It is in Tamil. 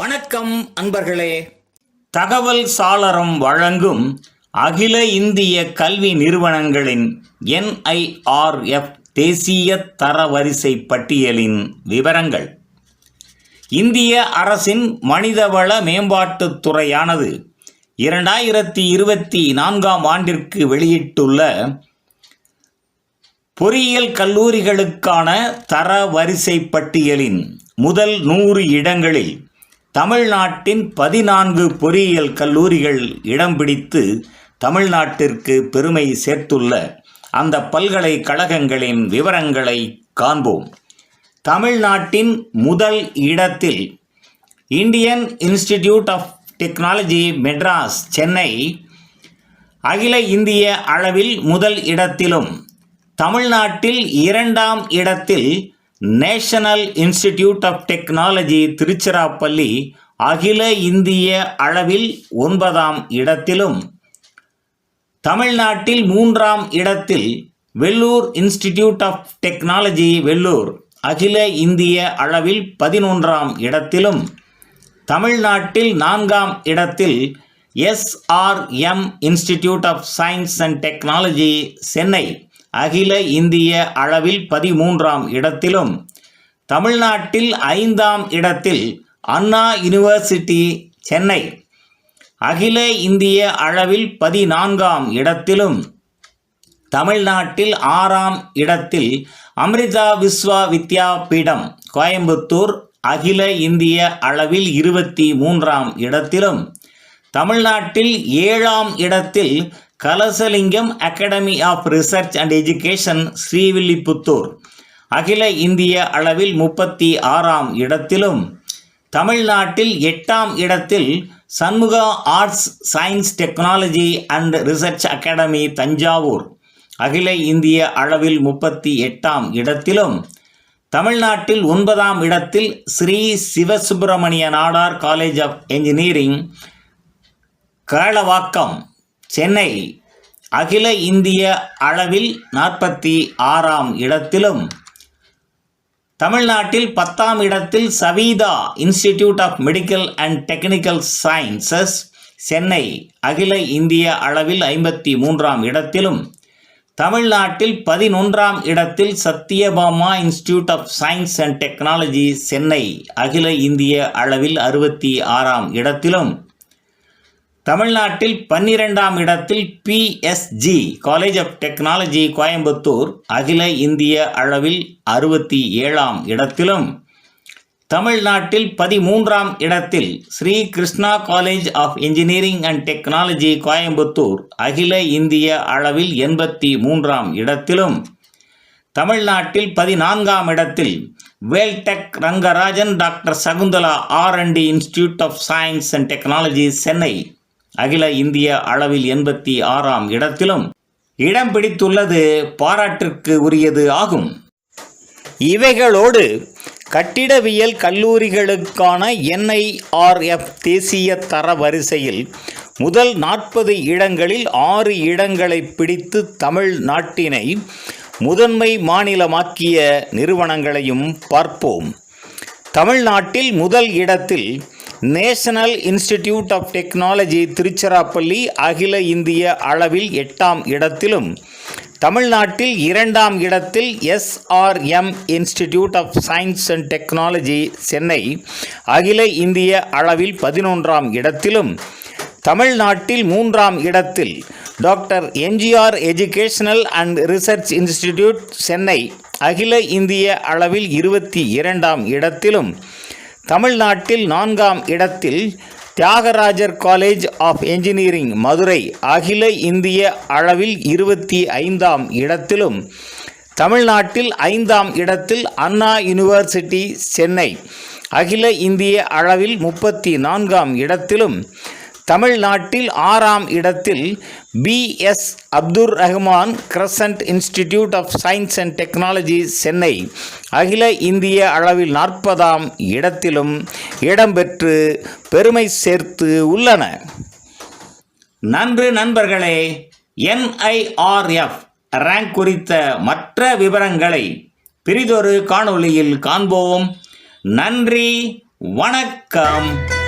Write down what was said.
வணக்கம் அன்பர்களே. தகவல் சாளரம் வழங்கும் அகில இந்திய கல்வி நிறுவனங்களின் என்ஐஆர்எஃப் தேசிய தரவரிசை பட்டியலின் விவரங்கள். இந்திய அரசின் மனிதவள மேம்பாட்டுத் துறையானது இரண்டாயிரத்தி இருபத்தி நான்காம் ஆண்டிற்கு வெளியிட்டுள்ள பொறியியல் கல்லூரிகளுக்கான தரவரிசை பட்டியலின் முதல் நூறு இடங்களில் தமிழ்நாட்டின் பதினான்கு பொறியியல் கல்லூரிகள் இடம் பிடித்து தமிழ்நாட்டிற்கு பெருமை சேர்த்துள்ள அந்த பல்கலைக்கழகங்களின் விவரங்களை காண்போம். தமிழ்நாட்டின் முதல் இடத்தில் Indian institute of technology Madras Chennai அகில இந்திய அளவில் முதல் இடத்திலும் தமிழ்நாட்டில் இரண்டாம் இடத்தில் national institute of technology Tiruchirappalli அகில இந்திய அளவில் ஒன்பதாம் இடத்திலும். தமிழ்நாட்டில் மூன்றாம் இடத்தில் Vellore institute of technology Vellore அகில இந்திய அளவில் பதினொன்றாம் இடத்திலும். தமிழ்நாட்டில் நான்காம் இடத்தில் SRM institute of science and technology Chennai. அகில இந்திய அளவில் பதிமூன்றாம் இடத்திலும் தமிழ்நாட்டில் ஐந்தாம் இடத்தில் அண்ணா யுனிவர்சிட்டி சென்னை. அகில இந்திய அளவில் பதினான்காம் இடத்திலும் தமிழ்நாட்டில் ஆறாம் இடத்தில் அமிர்தா விஸ்வா வித்யாபீடம் கோயம்புத்தூர் அகில இந்திய அளவில் இருபத்தி மூன்றாம் இடத்திலும் தமிழ்நாட்டில் ஏழாம் இடத்தில் Kalasalingam academy of research and education Srivilliputhur. அகில இந்திய அளவில் முப்பத்தி ஆறாம் இடத்திலும் தமிழ்நாட்டில் எட்டாம் இடத்தில் Shanmugha arts science technology and research academy Thanjavur. அகில இந்திய அளவில் முப்பத்தி எட்டாம் இடத்திலும் தமிழ்நாட்டில் ஒன்பதாம் இடத்தில் Sri Sivasubramaniya Nadar college of engineering Kalavakkam. Chennai அகில இந்திய அளவில் நாற்பத்தி ஆறாம் இடத்திலும் தமிழ்நாட்டில் பத்தாம் இடத்தில் Saveetha institute of medical and technical sciences Chennai அகில இந்திய அளவில் ஐம்பத்தி மூன்றாம் இடத்திலும் தமிழ்நாட்டில் பதினொன்றாம் இடத்தில் Sathyabama institute of science and technology Chennai அகில இந்திய அளவில் அறுபத்தி ஆறாம் இடத்திலும் தமிழ்நாட்டில் பன்னிரெண்டாம் இடத்தில் PSG college of technology Coimbatore அகில இந்திய அளவில் அறுபத்தி ஏழாம் இடத்திலும். தமிழ்நாட்டில் பதிமூன்றாம் இடத்தில் Sri Krishna college of engineering and technology Coimbatore அகில இந்திய அளவில் எண்பத்தி மூன்றாம் இடத்திலும். தமிழ்நாட்டில் பதினான்காம் இடத்தில் Veltech Rangarajan doctor Sakunthala R and D institute of science and technology Chennai. அகில இந்திய அளவில் எண்பத்தி ஆறாம் இடத்திலும் இடம் பிடித்துள்ளது பாராட்டிற்கு உரியது ஆகும். இவைகளோடு கட்டிடவியல் கல்லூரிகளுக்கான என்ஐஆர்எஃப் தேசிய தர வரிசையில் முதல் நாற்பது இடங்களில் ஆறு இடங்களை பிடித்து தமிழ்நாட்டினை முதன்மை மாநிலமாக்கிய நிறுவனங்களையும் பார்ப்போம். தமிழ்நாட்டில் முதல் இடத்தில் national institute of technology Tiruchirappalli அகில இந்திய அளவில் எட்டாம் இடத்திலும். தமிழ்நாட்டில் இரண்டாம் இடத்தில் SRM institute of science and technology Chennai. அகில இந்திய அளவில் பதினொன்றாம் இடத்திலும். தமிழ்நாட்டில் மூன்றாம் இடத்தில் doctor MGR educational and research institute Chennai. அகில இந்திய அளவில் இருபத்தி இரண்டாம் இடத்திலும். தமிழ்நாட்டில் நான்காம் இடத்தில் Thiagarajar college of engineering Madurai அகில இந்திய அளவில் இருபத்தி ஐந்தாம் இடத்திலும் தமிழ்நாட்டில் ஐந்தாம் இடத்தில் அண்ணா யூனிவர்சிட்டி சென்னை அகில இந்திய அளவில் முப்பத்தி நான்காம் இடத்திலும் தமிழ்நாட்டில் ஆறாம் இடத்தில் BS Abdur Rahman crescent institute of science and technology Chennai. அகில இந்திய அளவில் நாற்பதாம் இடத்திலும் இடம்பெற்று பெருமை சேர்த்து உள்ளன. நன்று நண்பர்களே என்ஐஆர்எஃப் ரேங்க் குறித்த மற்ற விவரங்களை பிரிதொரு காணொளியில் காண்போம். நன்றி வணக்கம்.